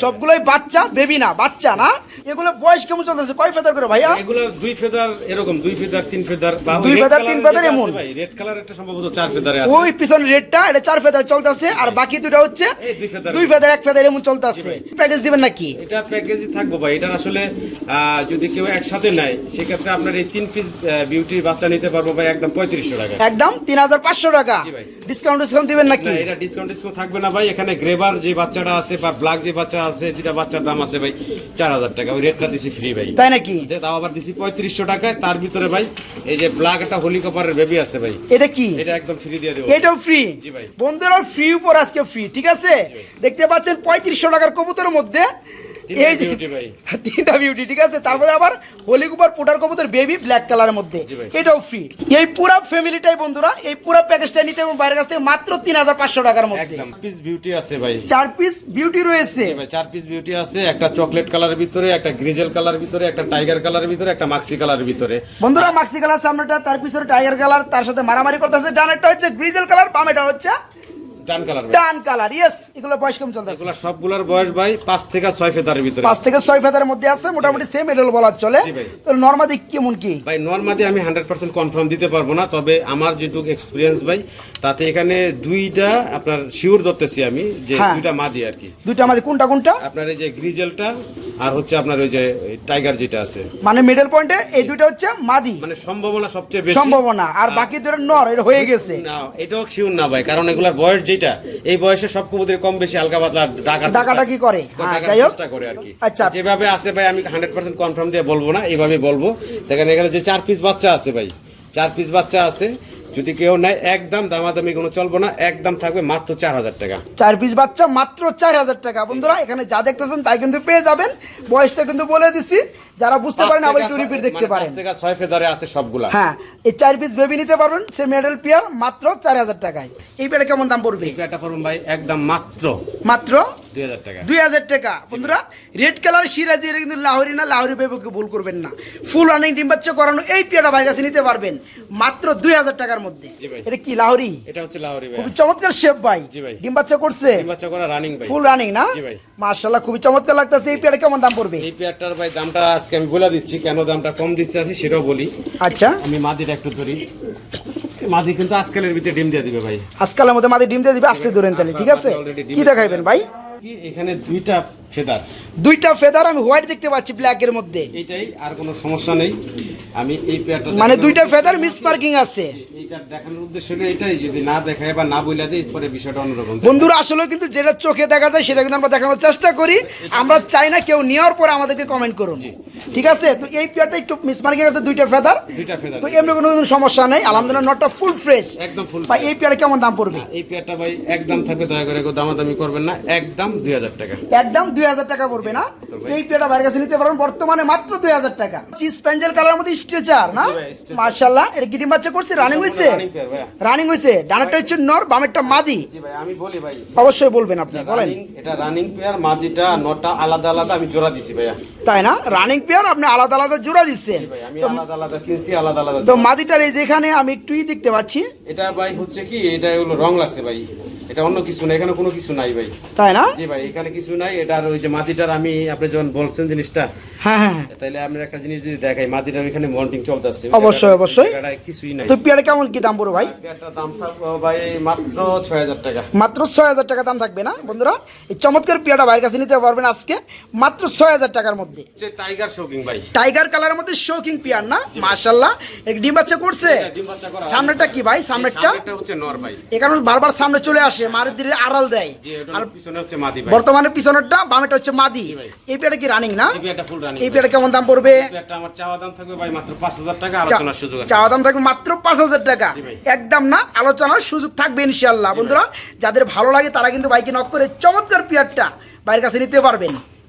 সবগুলোই বাচ্চা। বেবি না বাচ্চা না। এগুলো বয়স কেমন চলতেছে? কয় ফেদার করে ভাইয়া? এগুলো দুই ফেদার এরকম দুই ফেদার তিন ফেদার বা দুই ফেদার, তিন ফেদার এমন। রেড কালার একটা সম্ভবত চার ফেদারে আছে। ওই পিছনে রেডটা এটা চার ফেদার চলতেছে আর বাকি দুটো হচ্ছে দুই ফেদার। দুই ফেদার এক ফেদার এমন চলতেছে। প্যাকেজ দিবেন নাকি? এটা প্যাকেজই থাকব ভাই। এটা আসলে যদি কেউ একসাথে নেয় সেক্ষেত্রে আপনার এই তিন পিস বিউটি বাচ্চা নিতে পারব ভাই একদম পঁয়ত্রিশশো টাকা একদম তিন হাজার পাঁচশো টাকা। জি ভাই। ডিসকাউন্ট ডিসকাউন্ট দিবেন নাকি? এটা ডিসকাউন্ট ডিসকাউন্ট থাকবে না ভাই। এখানে গ্রেবার যে বাচ্চাটা আছে বা ব্ল্যাক যে বাচ্চা আছে যেটা বাচ্চার দাম আছে ভাই চার হাজার টাকা। ওই রেটটা দিছি ফ্রি ভাই। তাই নাকি? তাও আবার দিছি পঁয়ত্রিশশো টাকায়। তার ভিতরে ভাই এই যে ব্ল্যাক একটা হোলি কপারের বেবি আছে ভাই। এটা কি? এটা একদম ফ্রি দিয়ে দেবো এটাও ফ্রি জি ভাই। বন্ধুরা ফ্রি উপর আজকে ফ্রি ঠিক আছে? দেখতে পাচ্ছেন পঁয়ত্রিশশো টাকার কবুতরের মধ্যে এই যে তিনটা বিউটি ঠিক আছে? তারপরে আবার হোলি কুপার পুটার কবুতর বেবি ব্ল্যাক কালারের মধ্যে। এটাও ফ্রি এই পুরো ফ্যামিলিটাই বন্ধুরা এই পুরো প্যাকেজটা নিতে এবং বাইরের কাছ থেকে মাত্র তিন হাজার পাঁচশো টাকার মধ্যে। পিস বিউটি আছে ভাই। চার পিস বিউটি রয়েছে। ভাই চার পিস বিউটি আছে। একটা চকলেট কালারের ভিতরে একটা গ্রিজেল কালারের ভিতরে একটা টাইগার কালারের ভিতরে একটা মাক্সি কালারের ভিতরে। বন্ধুরা মাক্সি কালার সামনেটা তার পিছনে টাইগার কালার তার সাথে মারামারি করতেছে। ডানেরটা হচ্ছে গ্রিজেল কালার বামেটা হচ্ছে dun colour dun colour yes এগুলো বয়স কম এগুলো সবগুলোর বয়স ভাই পাঁচ থেকে ছয় ফেদারের ভিতরে। পাঁচ থেকে ছয় ফেদারের মধ্যে আছে মোটামুটি সেম এডেল বলা চলে। তো নর্মাদি কেমন কি? ভাই নর্মালি আমি হান্ড্রেড পার্সেন্ট কনফার্ম দিতে পারব না তবে আমার যেটুকু এক্সপিরিয়েন্স ভাই তাতে এখানে দুইটা আপনার শিওর ধরতেছি আমি যে হ্যাঁ। দুইটা মাদি আর কি। দুইটা আমাদের কোনটা কোনটা? আপনার এই যে গ্রিজেলটা আর হচ্ছে আপনার ওই যে টাইগার যেটা আছে। মানে মিডল পয়েন্টে এই দুইটা হচ্ছে মাদি। মানে সম্ভাবনা সবচেয়ে বেশি। সম্ভাবনা। আর বাকি দুটো নর এটা হয়ে গেছে। না এটাও শিওর না ভাই কারণ এগুলার বয়স যেটা এই বয়সে সব কবুতরের কম বেশি হালকা পাতলা ডাকা ডাকাটা কি করে। হ্যাঁ, যাই হোক। করে আর কি আচ্ছা। যেভাবে আছে ভাই আমি হান্ড্রেড পার্সেন্ট কনফার্ম দিয়ে বলব না এইভাবে বলব দেখেন এখানে যে চার পিস বাচ্চা আছে ভাই চার পিস বাচ্চা আছে যদি কেউ নেয় একদম দামাদামি কোনো চলবো না একদম থাকবে মাত্র চার হাজার টাকা। চার পিস বাচ্চা মাত্র চার হাজার টাকা। বন্ধুরা এখানে যা দেখতেছেন তাই কিন্তু পেয়ে যাবেন। বয়সটা কিন্তু বলে দিচ্ছি যারা বুঝতে পারেন আবার একটু রিপিট দেখতে পারেন। ছয় ফেদারে আছে সবগুলা। হ্যাঁ এই চার পিস বেবি নিতে পারবেন সে মেডেল পেয়ার মাত্র চার হাজার টাকায়। এই পেয়ারে কেমন দাম পড়বে? একটা করুন ভাই একদম মাত্র। মাত্র দুই হাজার টাকা। দুই হাজার টাকা। বন্ধুরা রেড কালার সিরাজি এটা কিন্তু লাহরি না লাহরি বেবুকে ভুল করবেন না। ফুল রানিং ডিম বাচ্চা করানো এই পেয়ারটা বাইরের কাছে নিতে পারবেন মাত্র দুই হাজার টাকার মধ্যে। এটা কি লাহরি? এটা হচ্ছে লাহোরি খুবই চমৎকার শেপ ভাই। ডিম বাচ্চা করছে? বাচ্চা করা রানিং ভাই। ফুল রানিং না? জি খুবই চমৎকার লাগতেছে। এই কেমন দাম পড়বে? এই পেয়ারটার ভাই দামটা আজকে আমি বলে দিচ্ছি কেন দামটা কম দিতে আছি সেটাও বলি। আচ্ছা। আমি মাদিটা একটু ধরি। মাদি কিন্তু আজকালের ভিতরে ডিম দিয়ে দিবে ভাই। আজকালের মধ্যে মাঝে ডিম দিয়ে দিবে আসতে ধরেন তাহলে ঠিক আছে? কি দেখাইবেন ভাই? এখানে দুইটা ফেদার? দুইটা ফেদার আমি হোয়াইট দেখতে পাচ্ছি ব্ল্যাক এর মধ্যে। এটাই আর কোনো সমস্যা নেই। আমি এই মানে দুইটা ফেদার মিস মার্কিং আছে। এইটা দেখানোর উদ্দেশ্য হলো এটাই যদি না দেখায় বা না বইলা দেয় পরে বিষয়টা অন্যরকম। বন্ধুরা আসলে কিন্তু যেটা চোখে দেখা যায় সেটা কিন্তু আমরা দেখানোর চেষ্টা করি। আমরা চাই না কেউ নেওয়ার পরে আমাদেরকে কমেন্ট করুন ঠিক আছে? তো এই পেয়ারটা একটু মিস মার্কিং আছে দুইটা ফেদার দুইটা ফেদার তো এমনি কোনো সমস্যা নেই। আলহামদুলিল্লাহ নটটা ফুল ফ্রেশ একদম ফুল ভাই এই পেয়ারে কেমন দাম পড়বে? এই পেয়ারটা ভাই একদম থাকবে দয়া করে দামাদামি করবেন না। একদম দুই হাজার টাকা। একদম দুই হাজার টাকা পড়বে না? এই পেয়ারটা বাইরের কাছে নিতে পারবেন। বর্তমানে মাত্র দুই হাজার টাকা। চিজ প্যাঞ্জেল কালার মধ্যে স্ট্রেচার না। মার্শাল্লাহ এটা গিরিম বাচ্চা করছে? রানিং ভাইয়া। রানিং হয়েছে ডানারটা হচ্ছে নর বামেরটা মাদি। জি ভাই আমি বলি ভাই। অবশ্যই বলবেন আপনি বলেন। এটা রানিং পেয়ার মাদিটা নটা আলাদা আলাদা আমি জোড়া দিছি ভাইয়া। তাই না? রানিং পেয়ার আপনি আলাদা আলাদা জোড়া দিচ্ছেন। জি ভাই আমি আলাদা আলাদা কিনছি আলাদা আলাদা তো মাদিটার এই যেখানে আমি একটুই দেখতে পাচ্ছি। এটা ভাই হচ্ছে কি এটা হলো রং লাগছে ভাই। এটা অন্য কিছু না এখানে কোনো কিছু নাই ভাই। তাই না? জি ভাই এখানে কিছু নাই এটার ওই যে মাটিটার আমি আপনি যখন বলছেন জিনিসটা হ্যাঁ হ্যাঁ হ্যাঁ। আমি একটা জিনিস যদি দেখাই মাটিটার ওইখানে মন্টিং চলতেছে অবশ্যই, অবশ্যই। কিছুই নাই। তো পেয়ারে কেমন কি দাম পড়ো ভাই? দাম থাকবে ভাই মাত্র ছয় হাজার টাকা। মাত্র ছয় হাজার টাকা দাম থাকবে না বন্ধুরা? এই চমৎকার পেয়ারটা বাইরের কাছে নিতে পারবেন আজকে মাত্র ছয় হাজার টাকার মধ্যে। হচ্ছে টাইগার শোকিং ভাই। টাইগার কালারের মধ্যে শোকিং পেয়ার না? মার্শাল্লাহ ডিম বাচ্চা করছে? ডিম বাচ্চা করা সামনেটা কি ভাই? সামনেরটা? সামনেরটা হচ্ছে নর ভাই। এখানে বারবার সামনে চলে আসে। মারের দিকে আড়াল দেয়। আর পিছনে হচ্ছে মাদি ভাই। বর্তমানে পিছনেরটা বামেটা হচ্ছে মাদি। এই পেটা কি রানিং না? এই পেটা ফুল রানিং এই পেয়ারটা কেমন দাম পড়বে? আমার চাওয়া দাম থাকবে ভাই মাত্র পাঁচ হাজার টাকা আলোচনার সুযোগ আছে। চাওয়া দাম থাকবে মাত্র পাঁচ হাজার টাকা। একদম না আলোচনার সুযোগ থাকবে ইনশাল্লাহ বন্ধুরা যাদের ভালো লাগে তারা কিন্তু বাইকে নক করে চমৎকার পেয়ারটা বাইরের কাছে নিতে পারবেন।